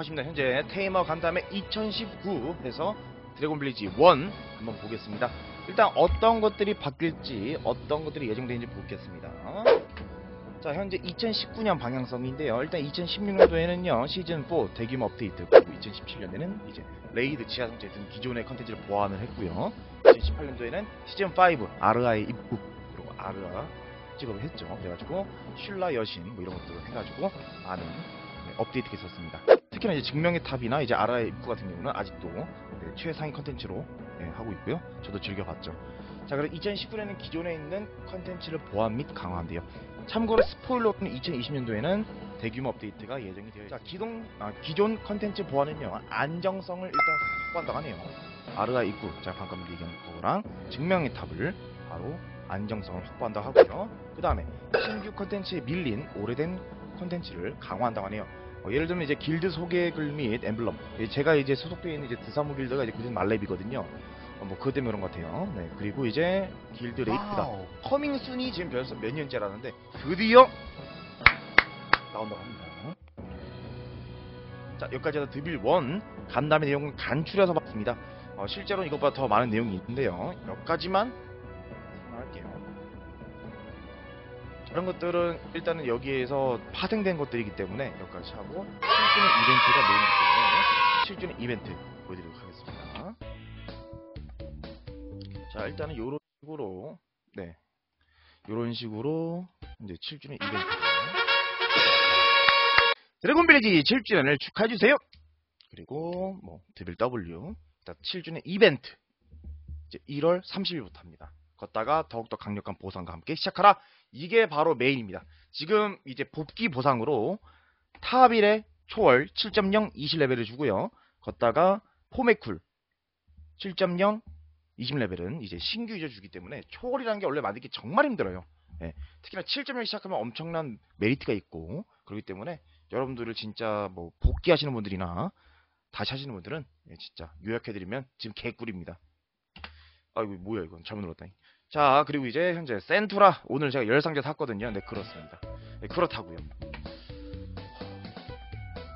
접하십니다. 현재 테이머 간담회 2019 해서 드래곤 빌리지 1 한번 보겠습니다. 일단 어떤 것들이 바뀔지 어떤 것들이 예정되는지 보겠습니다. 자 현재 2019년 방향성인데요. 일단 2016년도에는요 시즌 4 대규모 업데이트 그리고 2017년에는 이제 레이드 지하성체 등 기존의 컨텐츠를 보완을 했고요. 2018년도에는 시즌 5 RI 입국 그리고 RR 찍업을 했죠. 그래가지고 슐라 여신 뭐 이런 것들을 해가지고 많은 네, 업데이트가 있었습니다. 특히나 이제 증명의 탑이나 이제 RI 입구 같은 경우는 아직도 네, 최상위 컨텐츠로 네, 하고 있고요. 저도 즐겨봤죠. 자, 그럼 2019년에는 기존에 있는 컨텐츠를 보완 및 강화한대요. 참고로 스포일러는 2020년도에는 대규모 업데이트가 예정이 되어 있습니다. 자, 기동, 아, 기존 컨텐츠 보완은요, 안정성을 일단 확보한다고 하네요. 아르아 입구, 제가 방금 얘기한 거랑 증명의 탑을 바로 안정성을 확보한다고 하고요. 그 다음에 신규 컨텐츠에 밀린 오래된 컨텐츠를 강화한다고 하네요. 어, 예를 들면 이제 길드 소개글 및 엠블럼. 예, 제가 이제 소속되어 있는 이제 드사무 길드가 이제 그중 말렙이거든요. 어, 뭐 그것 때문에 그런 것 같아요. 네, 그리고 이제 길드 레이드가 커밍 순이 지금 벌써 몇 년째라는데 드디어 나온다고 합니다. 자, 여기까지 해서 드빌 1 간담회 내용은 간추려서 봤습니다. 어, 실제로 이것보다 더 많은 내용이 있는데요. 몇 가지만 설명할게요. 이런 것들은 일단은 여기에서 파생된 것들이기 때문에 여기까지 하고 실제는 이벤트가 메인이기 때문에 실제는 이벤트 보여드리도록 하겠습니다. 자 일단은 이런 식으로 네. 이런 식으로 이제 7주년 이벤트. 드래곤 빌리지 7주년을 축하해주세요. 그리고 뭐 드빌 W 7주년 이벤트. 이제 1월 30일부터 합니다 걷다가 더욱더 강력한 보상과 함께 시작하라 이게 바로 메인입니다 지금 이제 복귀 보상으로 타빌의 초월 7.0 20레벨을 주고요 걷다가 포메쿨 7.0 20레벨은 이제 신규 유저 주기 때문에 초월이라는 게 원래 만들기 정말 힘들어요. 예, 특히나 7.1 시작하면 엄청난 메리트가 있고 그렇기 때문에 여러분들을 진짜 뭐 복귀하시는 분들이나 다시 하시는 분들은 예, 진짜 요약해드리면 지금 개꿀입니다. 아이고 뭐야 이건 잘못 눌렀다니. 자 그리고 이제 현재 센투라 오늘 제가 열 상자 샀거든요. 네 그렇습니다. 네, 그렇다고요.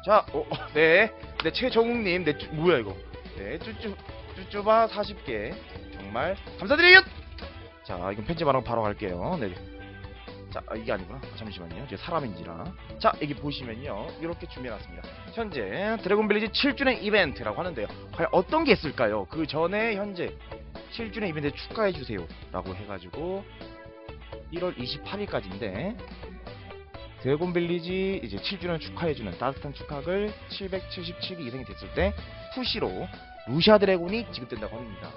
자, 어, 네, 네 최정욱님, 네 쭈- 뭐야 이거? 네 쭈쭈 쭈쭈바 40개 정말 감사드려요. 자, 이건 편집 안 하고 바로 갈게요. 네. 자, 아, 이게 아니구나. 잠시만요. 제 사람인지라. 자, 여기 보시면요. 이렇게 준비해놨습니다. 현재 드래곤 빌리지 7주년 이벤트라고 하는데요. 과연 어떤 게 있을까요? 그 전에 현재 7주년 이벤트 축하해주세요. 라고 해가지고 1월 28일까지인데 드래곤 빌리지 이제 7주년 축하해주는 따뜻한 축하글 777개 이상이 됐을 때 푸시로 루시아 드래곤이 지급된다고 합니다.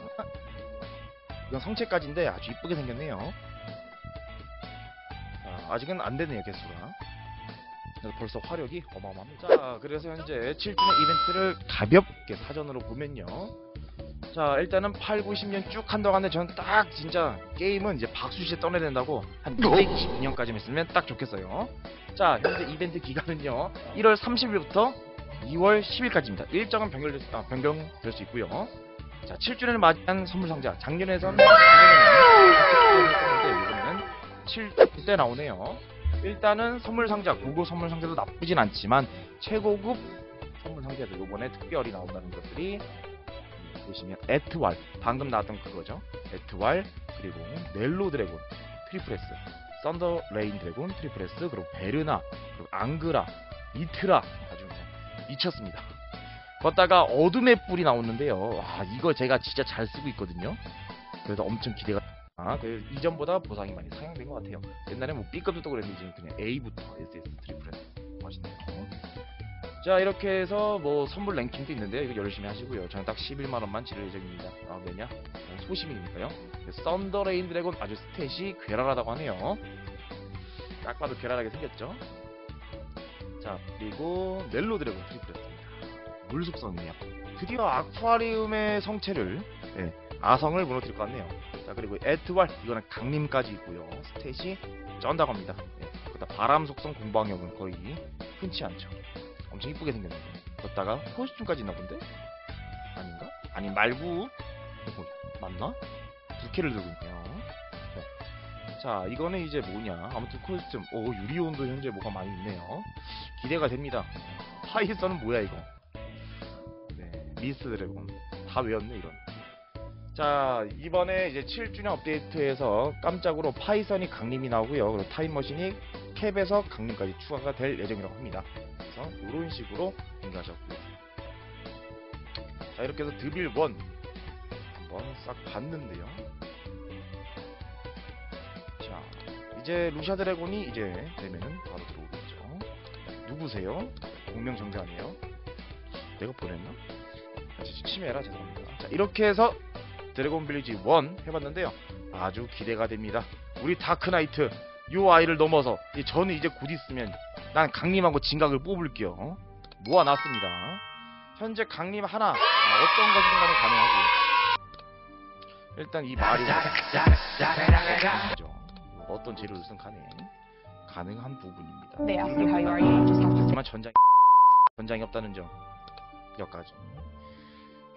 이건 성체까지인데 아주 이쁘게 생겼네요. 자, 아직은 안 되네요, 개수가. 벌써 화력이 어마어마합니다. 자, 그래서 현재 7주년 이벤트를 가볍게 사전으로 보면요. 자, 일단은 8, 9, 10년 쭉 하는데 저는 딱 진짜 게임은 이제 박수시에 떠내야 된다고 한 222년까지만 있으면 딱 좋겠어요. 자, 현재 이벤트 기간은요. 1월 30일부터 2월 10일까지입니다. 일정은 변경될 수, 아, 변경될 수 있고요. 자, 7주년을 맞이한 선물 상자. 작년에선 이번에는 7주 때 나오네요. 일단은 선물 상자, 고급 선물 상자도 나쁘진 않지만 최고급 선물 상자도 이번에 특별히 나온다는 것들이 보시면 에트왈 방금 나왔던 그거죠. 에트왈 그리고 넬로 드래곤 트리프레스 썬더 레인 드래곤 트리프레스 그리고 베르나 그리고 앙그라 이트라 아주 미쳤습니다. 걷다가 어둠의 뿔이 나오는데요. 와 이거 제가 진짜 잘 쓰고 있거든요. 그래서 엄청 기대가 아, 그 이전보다 보상이 많이 상향된 것 같아요. 옛날에 뭐 B급도 그랬는데 지금 그냥 A부터 SS 트리플레스 멋있네요. 자 이렇게 해서 뭐 선물 랭킹도 있는데요. 이거 열심히 하시고요. 저는 딱 11만 원만 지를 예정입니다. 아 왜냐? 저는 소시민이니까요. 썬더레인 드래곤 아주 스탯이 괴랄하다고 하네요. 딱 봐도 괴랄하게 생겼죠. 자 그리고 넬로 드래곤 트리플레스입니다. 물 속성이네요. 드디어 아쿠아리움의 성체를 예, 아성을 무너뜨릴 것 같네요. 자 그리고 에트왈 이거는 강림까지 있고요. 스탯이 쩐다고 합니다. 예, 그다 바람 속성 공방력은 거의 흔치 않죠. 엄청 이쁘게 생겼는데. 걷다가 코스튬까지 있나 본데? 아닌가? 아니 말고 어, 맞나? 부캐를 들고 있네요. 네. 자 이거는 이제 뭐냐? 아무튼 코스튬. 오 유리온도 현재 뭐가 많이 있네요. 기대가 됩니다. 파이썬은 뭐야 이거? 미스트 드래곤 다 외웠네 이런 자 이번에 이제 7주년 업데이트에서 깜짝으로 파이썬이 강림이 나오고요 그리고 타임머신이 캡에서 강림까지 추가가 될 예정이라고 합니다 그래서 이런 식으로 공개하셨고요 자 이렇게 해서 드빌 1 한번 싹 봤는데요 자 이제 루샤 드래곤이 이제 되면은 바로 들어오겠죠 누구세요? 공명정자 아니에요? 내가 보냈나? 아, 진짜 치매라 죄송합니다 자 이렇게 해서 드래곤 빌리지 1 해봤는데요. 아주 기대가 됩니다. 우리 다크나이트 요 아이를 넘어서 이 저는 이제 곧 있으면 난 강림하고 진각을 뽑을게요. 어? 모아놨습니다. 현재 강림 하나 아, 어떤 것이든 간에 가능하고요. 일단 이 말이. 어떤 재료를 쓴 간에 가능한 부분입니다. say 하지만 전장 전장이 없다는 점 여기까지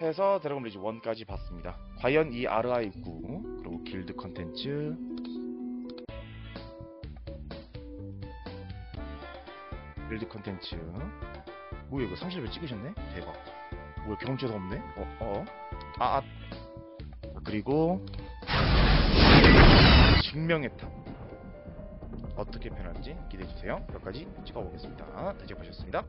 해서 드래곤 브리지 1까지 봤습니다. 과연 이 RI9 그리고 길드 컨텐츠 길드 컨텐츠 뭐야 이거 30일 찍으셨네? 대박 뭐야 경험치도 없네? 어? 어? 아, 아. 그리고 증명의 탑 어떻게 변할지 기대해주세요. 여기까지 찍어보겠습니다. 다시 보셨습니다.